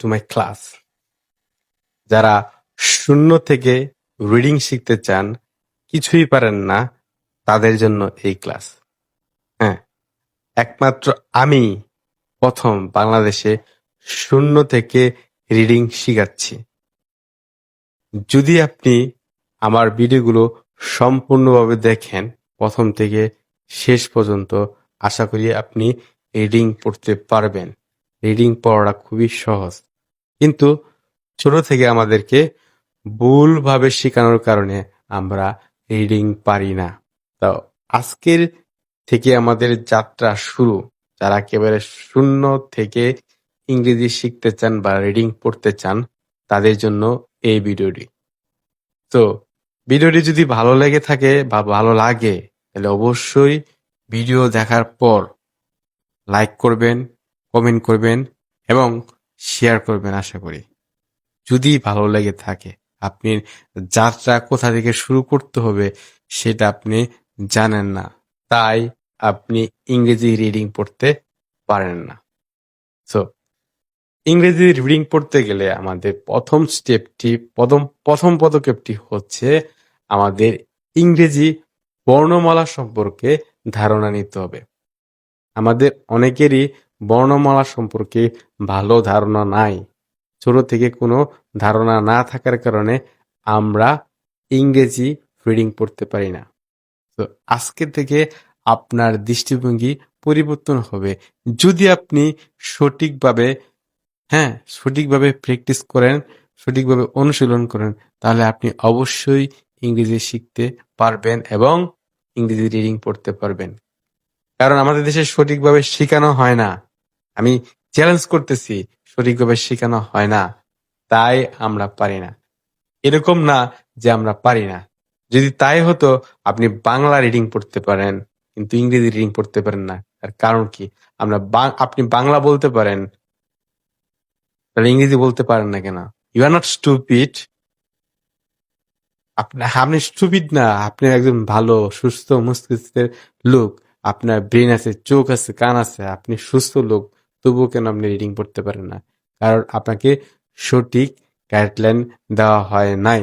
To my class যারা শূন্য থেকে রিডিং শিখতে চান, কিছুই পারেন না তাদের জন্য এই ক্লাস হ্যাঁ একমাত্র আমি প্রথম বাংলাদেশে শূন্য থেকে রিডিং শিখাচ্ছি। যদি আপনি আমার ভিডিওগুলো সম্পূর্ণভাবে দেখেন, প্রথম থেকে শেষ পর্যন্ত, আশা করি আপনি রিডিং পড়তে পারবেন। রিডিং পড়াটা খুবই সহজ। কিন্তু ছোট থেকে আমাদেরকে ভুলভাবে শেখানোর কারণে আমরা রিডিং পারি না। তো আজকের থেকে আমাদের যাত্রা শুরু। যারা একেবারে শূন্য থেকে ইংরেজি শিখতে চান বা রিডিং পড়তে চান, তাদের জন্য এই ভিডিওটি। তো ভিডিওটি যদি ভালো লেগে থাকে বা ভালো লাগে, তাহলে অবশ্যই ভিডিও দেখার পর লাইক করবেন, কমেন্ট করবেন এবং শেয়ার করবেন আশা করি। যদি ভালো লেগে থাকে, আপনি যাত্রা কোথা থেকে শুরু করতে হবে সেটা আপনি জানেন না। তাই আপনি ইংরেজি রিডিং পড়তে পারেন না। সো ইংরেজি রিডিং পড়তে গেলে আমাদের প্রথম স্টেপটি প্রথম প্রথম পদক্ষেপটি হচ্ছে আমাদের ইংরেজি বর্ণমালা সম্পর্কে ধারণা নিতে হবে। আমাদের অনেকেরই বর্ণমালা সম্পর্কে ভালো ধারণা নাই। ছোট থেকে কোনো ধারণা না থাকার কারণে আমরা ইংরেজি রিডিং পড়তে পারি না। তো আজকে থেকে আপনার দৃষ্টিভঙ্গি পরিবর্তন হবে। যদি আপনি সঠিকভাবে হ্যাঁ সঠিকভাবে প্র্যাকটিস করেন, সঠিকভাবে অনুশীলন করেন, তাহলে আপনি অবশ্যই ইংরেজি শিখতে পারবেন এবং ইংরেজি রিডিং পড়তে পারবেন। কারণ আমাদের দেশে সঠিকভাবে শেখানো হয় না। আমি চ্যালেঞ্জ করতেছি, সঠিকভাবে শেখানো হয় না। তাই আমরা পারি না। এরকম না যে আমরা পারি না। যদি তাই হতো, আপনি বাংলা রিডিং পড়তে পারেন, কিন্তু ইংরেজি রিডিং পড়তে পারেন না। তার কারণ কি? আমরা আপনি বাংলা বলতে পারেন, তাহলে ইংরেজি বলতে পারেন না কেন? ইউ আর নট স্টুপিড আপনি আপনি স্টুপিড না, আপনি একজন ভালো, সুস্থ, মস্তিষ্কের লোক। আপনার ব্রেন আছে, চোখ আছে, কান আছে, আপনি সুস্থ লোক, তবুও কেন আপনি রিডিং পড়তে পারেন না? কারণ আপনাকে সঠিক গাইডলাইন দেওয়া হয় নাই,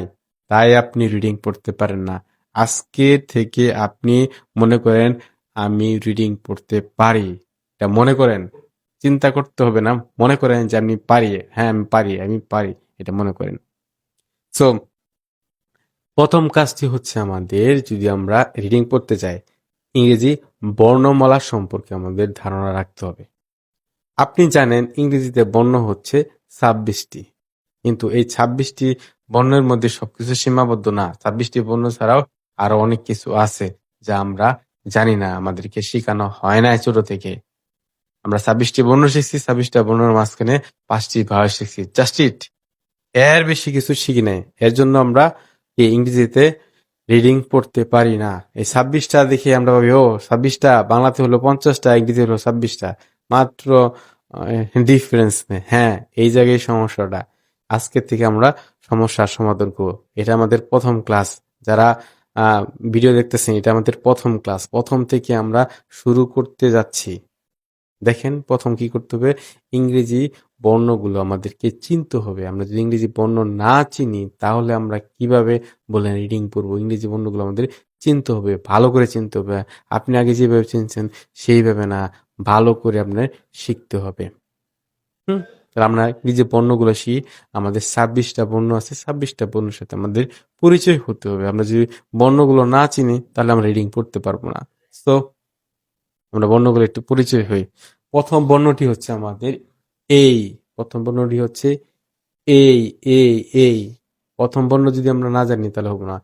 তাই আপনি রিডিং পড়তে পারেন না। আজকে থেকে আপনি মনে করেন, আমি রিডিং পড়তে পারি। এটা মনে করেন, চিন্তা করতে হবে না, মনে করেন যে আমি পারি হ্যাঁ আমি পারি আমি পারি, এটা মনে করেন। সো প্রথম কাজটি হচ্ছে আমাদের যদি আমরা রিডিং পড়তে চাই ইংরেজি বর্ণমালা সম্পর্কে আমাদের ধারণা রাখতে হবে। আপনি জানেন ইংরেজিতে বর্ণ হচ্ছে ছাব্বিশটি, কিন্তু এই ছাব্বিশটি বর্ণের মধ্যে সবকিছু সীমাবদ্ধ না। ছাব্বিশটি বর্ণ ছাড়াও আরও অনেক কিছু আছে যা আমরা জানি না, আমাদেরকে শেখানো হয় না ছোট থেকে। আমরা ছাব্বিশটি বর্ণ শিখছি, ছাব্বিশটা বর্ণের মাঝখানে পাঁচটি ভাষা শিখছি। Just it. এর বেশি কিছু শিখি নাই। এর জন্য আমরা এই ইংরেজিতে রিডিং পড়তে পারি না। এই ছাব্বিশটা দেখে আমরা ভাবি, ও, ছাব্বিশটা, বাংলাতে হলো পঞ্চাশটা ইংরেজি হলো ছাব্বিশটা। মাত্র ডিফারেন্স নেই। হ্যাঁ এই জায়গায় সমস্যাটা। আজকে থেকে আমরা সমস্যার সমাধান করব। এটা আমাদের প্রথম ক্লাস যারা ভিডিও দেখতেছেন, এটা আমাদের প্রথম ক্লাস প্রথম থেকে আমরা শুরু করতে যাচ্ছি। দেখেন, প্রথম কি করতে হবে? ইংরেজি বর্ণগুলো আমাদেরকে চিনতে হবে। আমরা যদি ইংরেজি বর্ণ না চিনি, তাহলে আমরা কীভাবে বলেন রিডিং পড়ব? ইংরেজি বর্ণগুলো আমাদের চিনতে হবে, ভালো করে চিনতে হবে। আপনি আগে যেভাবে চিনছেন, সেইভাবে না, ভালো করে আপনার শিখতে হবে। হুম? তাহলে আমরা ইংরেজি বর্ণগুলো শিখি। আমাদের ছাব্বিশটা বর্ণ আছে, ছাব্বিশটা বর্ণের সাথে আমাদের পরিচয় হতে হবে। আমরা যদি বর্ণগুলো না চিনি, তাহলে আমরা রিডিং পড়তে পারব না। তো আমরা বর্ণগুলো একটু পরিচয় হই। প্রথম বর্ণটি হচ্ছে আমাদের এই, প্রথম বর্ণটি হচ্ছে এই এই এই। প্রথম বর্ণ যদি আমরা না জানি তাহলে হব না।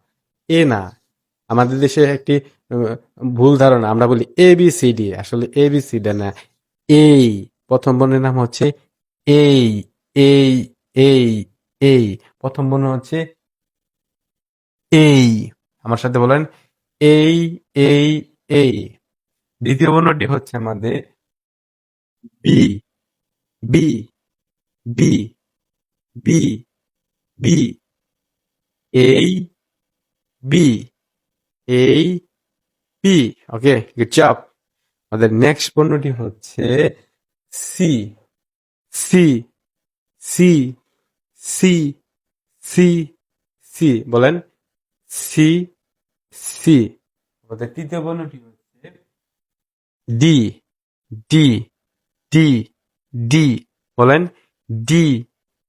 এ না। আমাদের দেশে একটি ভুল ধারণা, আমরা বলি এ, বি, সি, ডি। আসলে এ, বি, সি, ডি না। এই, প্রথম বর্ণের নাম হচ্ছে এই এই এই এই। প্রথম বর্ণ হচ্ছে এই। আমার সাথে বলেন, এই এই এই। দ্বিতীয় বর্ণটি হচ্ছে আমাদের B. B B B B এই বি এই বি ওকে গুড জব আমাদের নেক্সট পণ্যটি হচ্ছে C C C C C C বলেন সি সি আমাদের তৃতীয় বর্ণটি হচ্ছে ডি ডি ডি ডি বলেন ডি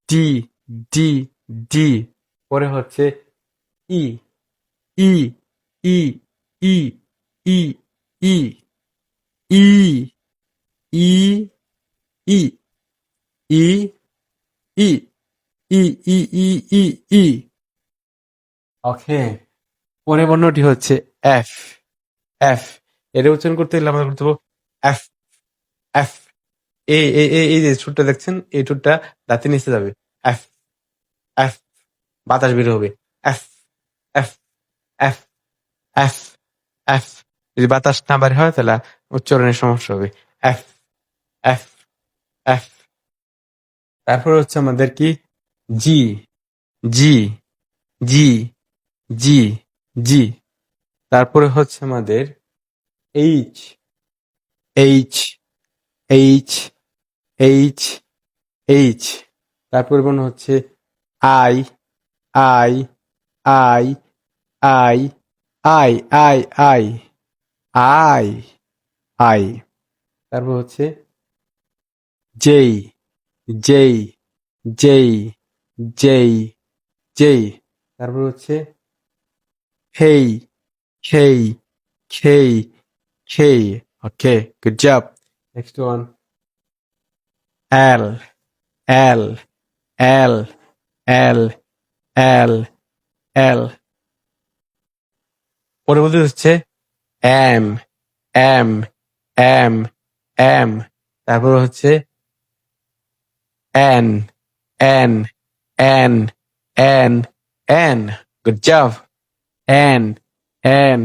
ডি ডি ডি পরে হচ্ছে ই ই ই ই ই ই ই ই ই ই ই ই ই ই ই ই ওকে পরের বর্ণটি হচ্ছে এফ এফ এটা উচ্চারণ করতে গেলে আমরা করতে এফ এফ এই এই যে ঠোঁটটা দেখছেন, এই ঠোঁটটা দাঁতের নিচে যাবে। এফ এফ, বাতাস বের হবে। F F F F F. যদি বাতাস না বের হয়, তাহলে উচ্চারণের সমস্যা হবে। F F F. তারপর হচ্ছে আমাদের কি? জি জি জি জি জি। তারপরে হচ্ছে আমাদের H H H. H H তারপরে মনে হচ্ছে I I I I I I I I I তারপর হচ্ছে J J J J J তারপর হচ্ছে হেই K K K okay good job next one L L L L L L পরবর্তী হচ্ছে M M M M তারপর হচ্ছে N N N N N good job N N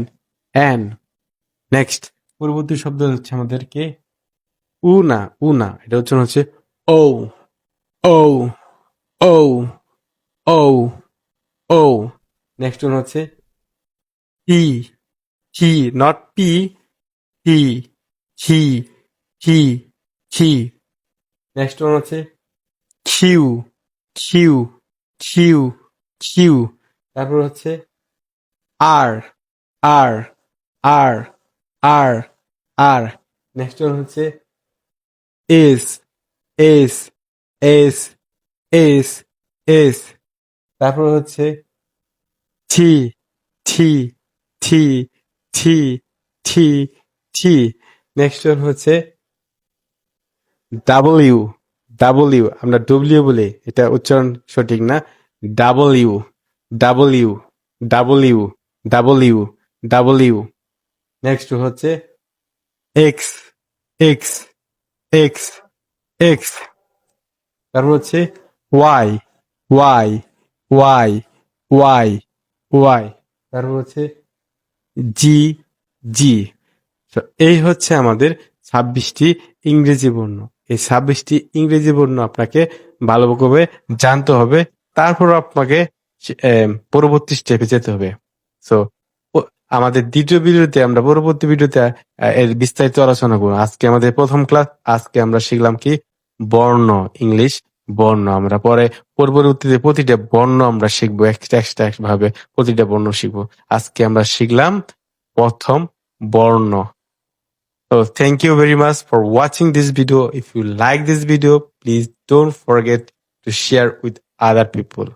N next পরবর্তী শব্দ হচ্ছে আমাদেরকে উ না উ না এটা হচ্ছে হচ্ছে ও ও ও ও ও নেক্সট ওয়ান হচ্ছে hi hi not P hi hi hi hi. Next one হচ্ছে কিউ কিউ কিউ কিউ তারপর হচ্ছে R R R R R. Next one হচ্ছে S S S S S তারপর হচ্ছে ছি ছি ছি ছি ছি ছি নেক্সট ওয়ান হচ্ছে ডাবল ইউ ডাবল ইউ আমরা ডব্লিউ বলি। এটা উচ্চারণ সঠিক না। Double U double U double U double U double U next হচ্ছে এক্স এক্স এক্স এক্স তারপর হচ্ছে Y Y Y Y Y তারপর হচ্ছে জি জি এই হচ্ছে আমাদের ছাব্বিশটি ইংরেজি বর্ণ। এই ছাব্বিশটি ইংরেজি বর্ণ আপনাকে ভালোভাবে জানতে হবে। তারপর আপনাকে পরবর্তী স্টেপে যেতে হবে। সো আমাদের দ্বিতীয় ভিডিওতে আমরা পরবর্তী ভিডিওতে এর বিস্তারিত আলোচনা করব। আজকে আমাদের প্রথম ক্লাস আজকে আমরা শিখলাম কি? বর্ণ ইংলিশ বর্ণ। আমরা পরে পরবর্তীতে প্রতিটা বর্ণ আমরা শিখব ভাবে প্রতিটা বর্ণ শিখব। আজকে আমরা শিখলাম প্রথম বর্ণ। So thank you very much for watching this video. If you like this video, please don't forget to share with other people.